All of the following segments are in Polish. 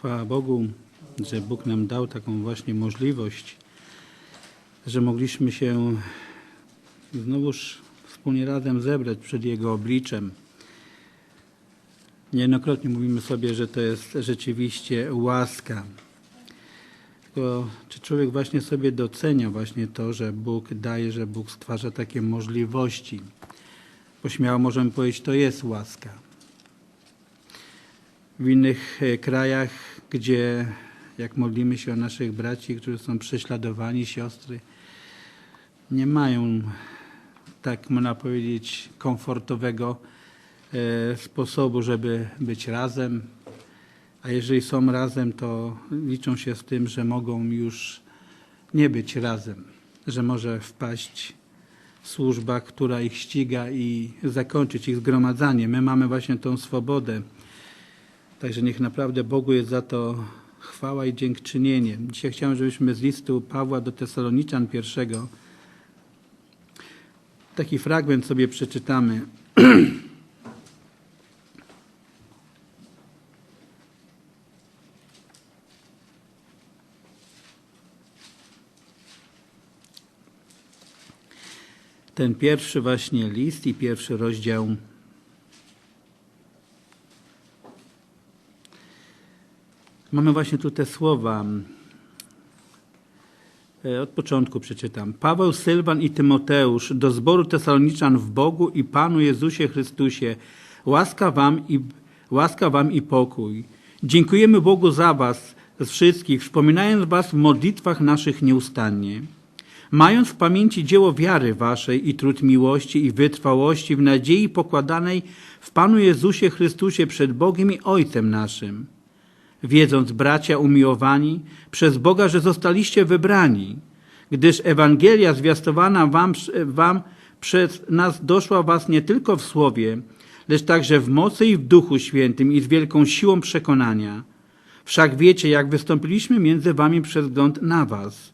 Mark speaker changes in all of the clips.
Speaker 1: Chwała Bogu, że Bóg nam dał taką właśnie możliwość, że mogliśmy się znowuż wspólnie razem zebrać przed Jego obliczem. Niejednokrotnie mówimy sobie, że to jest rzeczywiście łaska. Tylko czy człowiek właśnie sobie docenia właśnie to, że Bóg daje, że Bóg stwarza takie możliwości? Bo śmiało możemy powiedzieć, to jest łaska. W innych e, krajach, gdzie jak modlimy się o naszych braci, którzy są prześladowani, siostry, nie mają tak można powiedzieć komfortowego e, sposobu, żeby być razem. A jeżeli są razem, to liczą się z tym, że mogą już nie być razem, że może wpaść służba, która ich ściga i zakończyć ich zgromadzanie. My mamy właśnie tą swobodę. Także niech naprawdę Bogu jest za to chwała i dziękczynienie. Dzisiaj chciałem, żebyśmy z listu Pawła do Tesaloniczan pierwszego taki fragment sobie przeczytamy. Ten pierwszy właśnie list i pierwszy rozdział Mamy właśnie tu te słowa. E, Od początku przeczytam. Paweł, Sylwan i Tymoteusz do zboru Tesaloniczan w Bogu i Panu Jezusie Chrystusie. Łaska wam i, łaska wam i pokój. Dziękujemy Bogu za was wszystkich, wspominając was w modlitwach naszych nieustannie. Mając w pamięci dzieło wiary waszej i trud miłości i wytrwałości w nadziei pokładanej w Panu Jezusie Chrystusie przed Bogiem i Ojcem naszym wiedząc, bracia umiłowani, przez Boga, że zostaliście wybrani, gdyż Ewangelia zwiastowana wam, wam przez nas doszła was nie tylko w słowie, lecz także w mocy i w duchu świętym i z wielką siłą przekonania. Wszak wiecie, jak wystąpiliśmy między wami przez wzgląd na was.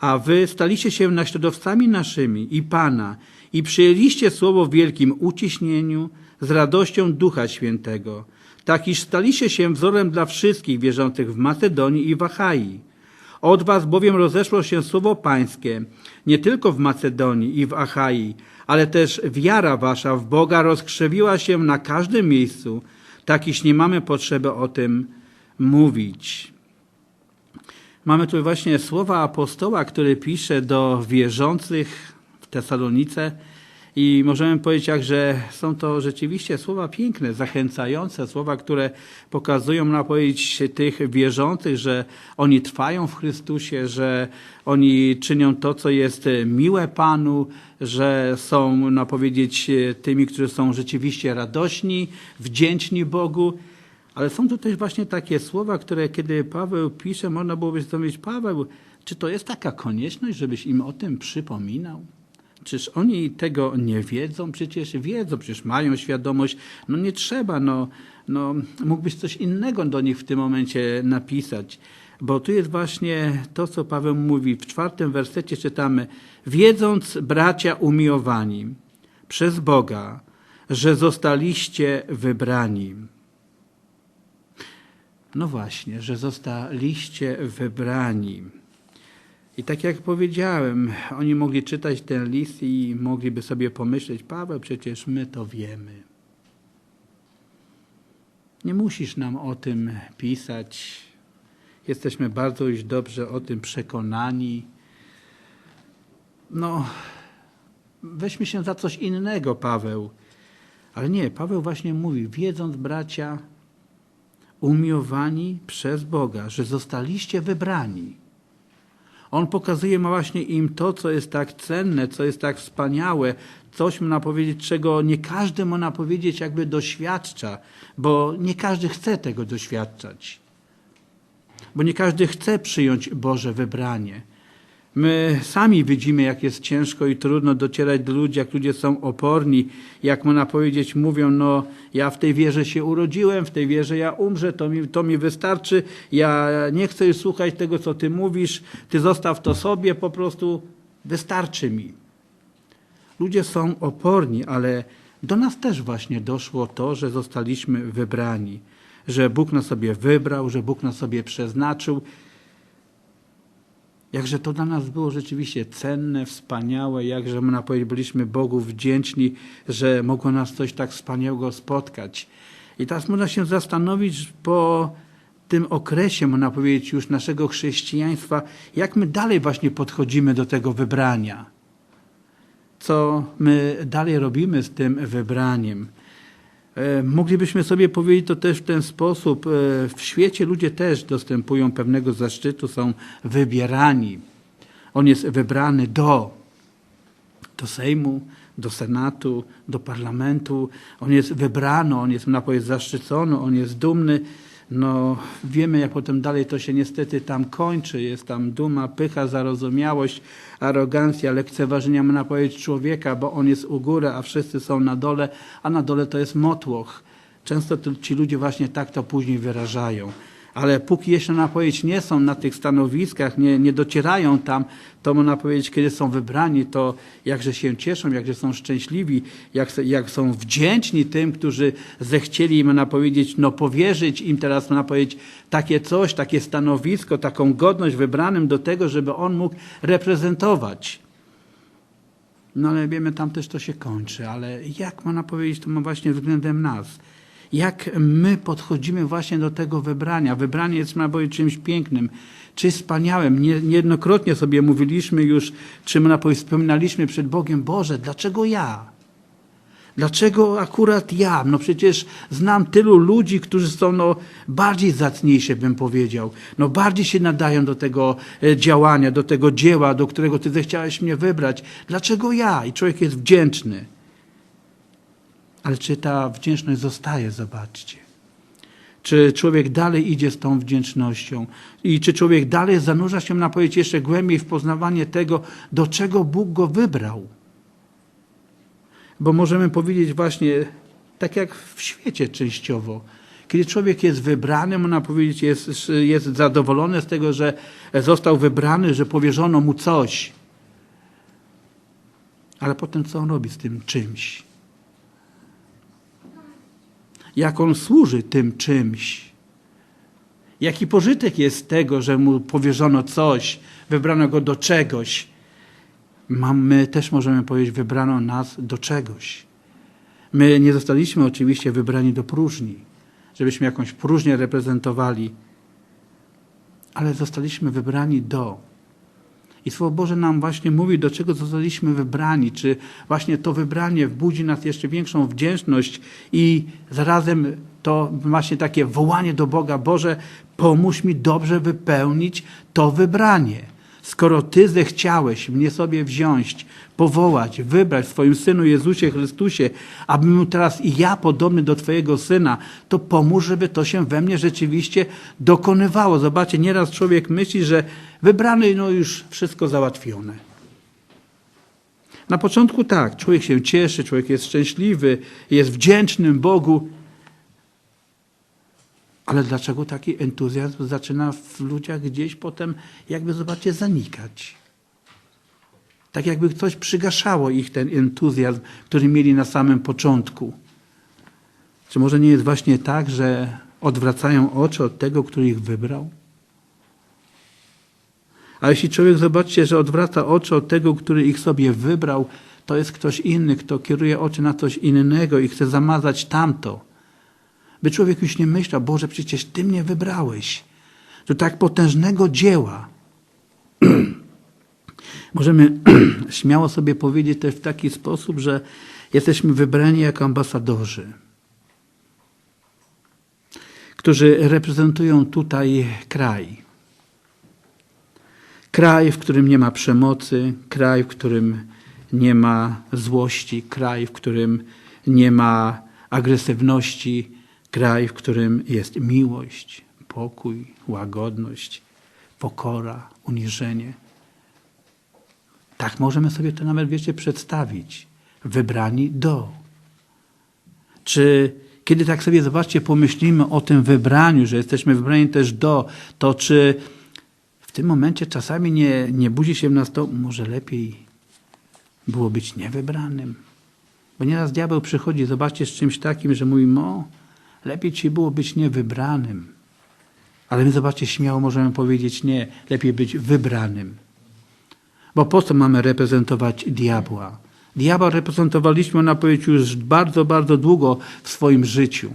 Speaker 1: A wy staliście się naśladowcami naszymi i Pana i przyjęliście słowo w wielkim uciśnieniu z radością Ducha Świętego, tak iż staliście się wzorem dla wszystkich wierzących w Macedonii i w Achai. Od was bowiem rozeszło się słowo pańskie, nie tylko w Macedonii i w Achai, ale też wiara wasza w Boga rozkrzewiła się na każdym miejscu, tak iż nie mamy potrzeby o tym mówić. Mamy tu właśnie słowa apostoła, który pisze do wierzących Tesalonice, i możemy powiedzieć, że są to rzeczywiście słowa piękne, zachęcające, słowa, które pokazują na powiedzieć tych wierzących, że oni trwają w Chrystusie, że oni czynią to, co jest miłe Panu, że są, na powiedzieć, tymi, którzy są rzeczywiście radośni, wdzięczni Bogu. Ale są tu też właśnie takie słowa, które kiedy Paweł pisze, można byłoby zrozumieć, Paweł, czy to jest taka konieczność, żebyś im o tym przypominał? Czyż oni tego nie wiedzą? Przecież wiedzą, przecież mają świadomość. No nie trzeba, no, no mógłbyś coś innego do nich w tym momencie napisać. Bo tu jest właśnie to, co Paweł mówi. W czwartym wersecie czytamy, wiedząc, bracia umiłowani przez Boga, że zostaliście wybrani. No właśnie, że zostaliście wybrani. I tak jak powiedziałem, oni mogli czytać ten list i mogliby sobie pomyśleć, Paweł, przecież my to wiemy. Nie musisz nam o tym pisać. Jesteśmy bardzo już dobrze o tym przekonani. No, weźmy się za coś innego, Paweł. Ale nie, Paweł właśnie mówi, wiedząc, bracia, umiłowani przez Boga, że zostaliście wybrani on pokazuje właśnie im to, co jest tak cenne, co jest tak wspaniałe, coś można powiedzieć, czego nie każdy można powiedzieć jakby doświadcza, bo nie każdy chce tego doświadczać. Bo nie każdy chce przyjąć Boże wybranie. My sami widzimy, jak jest ciężko i trudno docierać do ludzi, jak ludzie są oporni, jak można powiedzieć, mówią, no ja w tej wierze się urodziłem, w tej wierze ja umrze, to mi, to mi wystarczy, ja nie chcę już słuchać tego, co ty mówisz, ty zostaw to sobie, po prostu wystarczy mi. Ludzie są oporni, ale do nas też właśnie doszło to, że zostaliśmy wybrani, że Bóg nas sobie wybrał, że Bóg nas sobie przeznaczył. Jakże to dla nas było rzeczywiście cenne, wspaniałe, jakże można powiedzieć, byliśmy Bogu wdzięczni, że mogło nas coś tak wspaniałego spotkać. I teraz można się zastanowić po tym okresie, można powiedzieć, już naszego chrześcijaństwa, jak my dalej właśnie podchodzimy do tego wybrania. Co my dalej robimy z tym wybraniem. E, Moglibyśmy sobie powiedzieć to też w ten sposób. e, W świecie ludzie też dostępują pewnego zaszczytu, są wybierani. On jest wybrany do, do Sejmu, do Senatu, do Parlamentu. On jest wybrany, on jest, można powiedzieć, zaszczycony, on jest dumny. No, wiemy, jak potem dalej to się niestety tam kończy. Jest tam duma, pycha, zarozumiałość, arogancja, lekceważenie, można powiedzieć, człowieka, bo on jest u góry, a wszyscy są na dole, a na dole to jest motłoch. Często to, ci ludzie właśnie tak to później wyrażają. Ale póki jeszcze, można powiedzieć, nie są na tych stanowiskach, nie, nie docierają tam, to można powiedzieć, kiedy są wybrani, to jakże się cieszą, jakże są szczęśliwi, jak, jak są wdzięczni tym, którzy zechcieli, można powiedzieć, no powierzyć im teraz, można powiedzieć, takie coś, takie stanowisko, taką godność wybranym do tego, żeby on mógł reprezentować. No ale wiemy, tam też to się kończy, ale jak można powiedzieć, to ma właśnie względem nas. Jak my podchodzimy właśnie do tego wybrania. Wybranie jest, można powiedzieć, czymś pięknym, czy wspaniałym. Nie, niejednokrotnie sobie mówiliśmy już, czy można powiedzieć, wspominaliśmy przed Bogiem, Boże, dlaczego ja? Dlaczego akurat ja? No przecież znam tylu ludzi, którzy są no, bardziej zacniejsi, bym powiedział. No bardziej się nadają do tego e, działania, do tego dzieła, do którego Ty zechciałeś mnie wybrać. Dlaczego ja? I człowiek jest wdzięczny. Ale czy ta wdzięczność zostaje? Zobaczcie. Czy człowiek dalej idzie z tą wdzięcznością? I czy człowiek dalej zanurza się, na powiedzieć, jeszcze głębiej w poznawanie tego, do czego Bóg go wybrał? Bo możemy powiedzieć właśnie, tak jak w świecie częściowo, kiedy człowiek jest wybrany, można powiedzieć, jest, jest zadowolony z tego, że został wybrany, że powierzono mu coś. Ale potem co on robi z tym czymś? Jak on służy tym czymś? Jaki pożytek jest tego, że mu powierzono coś, wybrano go do czegoś? My też możemy powiedzieć, wybrano nas do czegoś. My nie zostaliśmy oczywiście wybrani do próżni, żebyśmy jakąś próżnię reprezentowali, ale zostaliśmy wybrani do. I Słowo Boże nam właśnie mówi, do czego zostaliśmy wybrani, czy właśnie to wybranie wbudzi nas jeszcze większą wdzięczność i zarazem to właśnie takie wołanie do Boga, Boże, pomóż mi dobrze wypełnić to wybranie. Skoro Ty zechciałeś mnie sobie wziąć, powołać, wybrać w swoim Synu Jezusie Chrystusie, abym był teraz i ja podobny do Twojego Syna, to pomóż, żeby to się we mnie rzeczywiście dokonywało. Zobaczcie, nieraz człowiek myśli, że wybrany, no już wszystko załatwione. Na początku tak, człowiek się cieszy, człowiek jest szczęśliwy, jest wdzięcznym Bogu, ale dlaczego taki entuzjazm zaczyna w ludziach gdzieś potem, jakby zobaczcie, zanikać? Tak jakby coś przygaszało ich ten entuzjazm, który mieli na samym początku. Czy może nie jest właśnie tak, że odwracają oczy od tego, który ich wybrał? A jeśli człowiek zobaczcie, że odwraca oczy od tego, który ich sobie wybrał, to jest ktoś inny, kto kieruje oczy na coś innego i chce zamazać tamto. By człowiek już nie myślał, Boże, przecież Ty mnie wybrałeś. Do tak potężnego dzieła. Możemy śmiało sobie powiedzieć też w taki sposób, że jesteśmy wybrani jako ambasadorzy, którzy reprezentują tutaj kraj. Kraj, w którym nie ma przemocy, kraj, w którym nie ma złości, kraj, w którym nie ma agresywności, kraj, w którym jest miłość, pokój, łagodność, pokora, uniżenie. Tak możemy sobie to nawet, wiecie, przedstawić. Wybrani do. Czy kiedy tak sobie, zobaczcie, pomyślimy o tym wybraniu, że jesteśmy wybrani też do, to czy w tym momencie czasami nie, nie budzi się w nas to, może lepiej było być niewybranym? Bo nieraz diabeł przychodzi, zobaczcie, z czymś takim, że mówi, o, Lepiej ci było być niewybranym. Ale my zobaczcie, śmiało możemy powiedzieć nie, lepiej być wybranym. Bo po co mamy reprezentować diabła? Diabła reprezentowaliśmy, ona powiedzieć, już bardzo, bardzo długo w swoim życiu.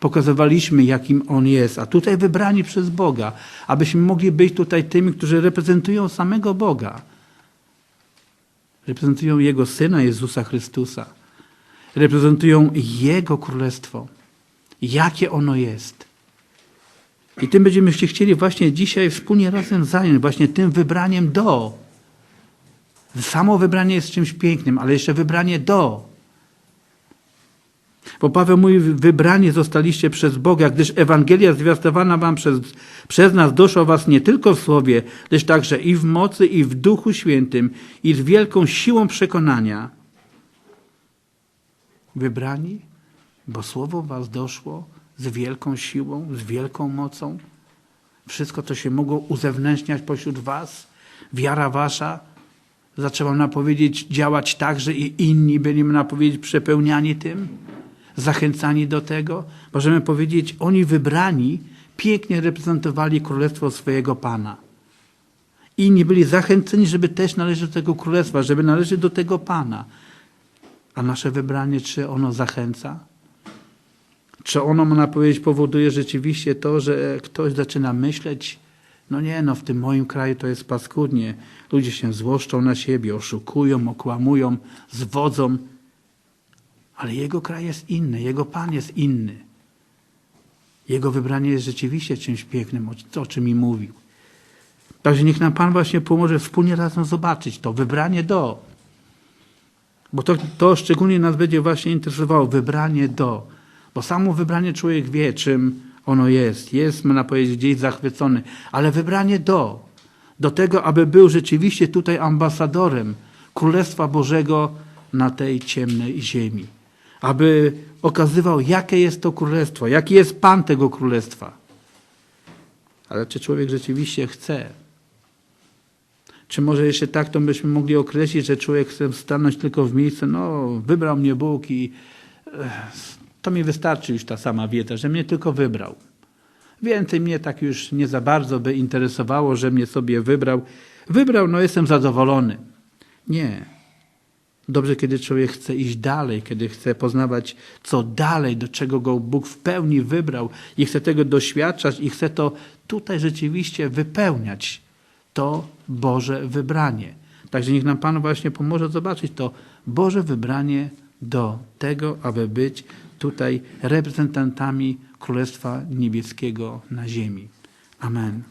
Speaker 1: Pokazywaliśmy, jakim on jest, a tutaj wybrani przez Boga, abyśmy mogli być tutaj tymi, którzy reprezentują samego Boga. Reprezentują Jego Syna Jezusa Chrystusa. Reprezentują Jego Królestwo. Jakie ono jest. I tym będziemy się chcieli właśnie dzisiaj wspólnie razem zająć, właśnie tym wybraniem do. Samo wybranie jest czymś pięknym, ale jeszcze wybranie do. Bo Paweł mówi, wybrani zostaliście przez Boga, gdyż Ewangelia zwiastowana wam przez, przez nas doszła was nie tylko w słowie, lecz także i w mocy, i w duchu świętym, i z wielką siłą przekonania. Wybrani, bo słowo was doszło z wielką siłą, z wielką mocą. Wszystko to się mogło uzewnętrzniać pośród was. Wiara wasza zaczęła nam powiedzieć działać tak, że i inni byli nam powiedzieć przepełniani tym, zachęcani do tego. Możemy powiedzieć, oni wybrani pięknie reprezentowali królestwo swojego Pana. Inni byli zachęceni, żeby też należeć do tego królestwa, żeby należeć do tego Pana. A nasze wybranie, czy ono zachęca? Czy ono, można powiedzieć, powoduje rzeczywiście to, że ktoś zaczyna myśleć, no nie, no w tym moim kraju to jest paskudnie. Ludzie się złoszczą na siebie, oszukują, okłamują, zwodzą. Ale jego kraj jest inny, jego Pan jest inny. Jego wybranie jest rzeczywiście czymś pięknym, o czym mi mówił. Także niech nam Pan właśnie pomoże wspólnie razem zobaczyć to wybranie do. Bo to, to szczególnie nas będzie właśnie interesowało, wybranie do. Bo samo wybranie człowiek wie, czym ono jest. Jest, można powiedzieć, gdzieś zachwycony. Ale wybranie do. Do tego, aby był rzeczywiście tutaj ambasadorem Królestwa Bożego na tej ciemnej ziemi. Aby okazywał, jakie jest to królestwo, jaki jest Pan tego królestwa. Ale czy człowiek rzeczywiście chce? Czy może jeszcze tak to byśmy mogli określić, że człowiek chce stanąć tylko w miejscu, no wybrał mnie Bóg i to mi wystarczy już ta sama wiedza, że mnie tylko wybrał. Więcej mnie tak już nie za bardzo by interesowało, że mnie sobie wybrał. Wybrał, no jestem zadowolony. Nie. Dobrze, kiedy człowiek chce iść dalej, kiedy chce poznawać, co dalej, do czego go Bóg w pełni wybrał i chce tego doświadczać i chce to tutaj rzeczywiście wypełniać. To Boże wybranie. Także niech nam Pan właśnie pomoże zobaczyć to Boże wybranie do tego, aby być tutaj reprezentantami Królestwa Niebieskiego na ziemi. Amen.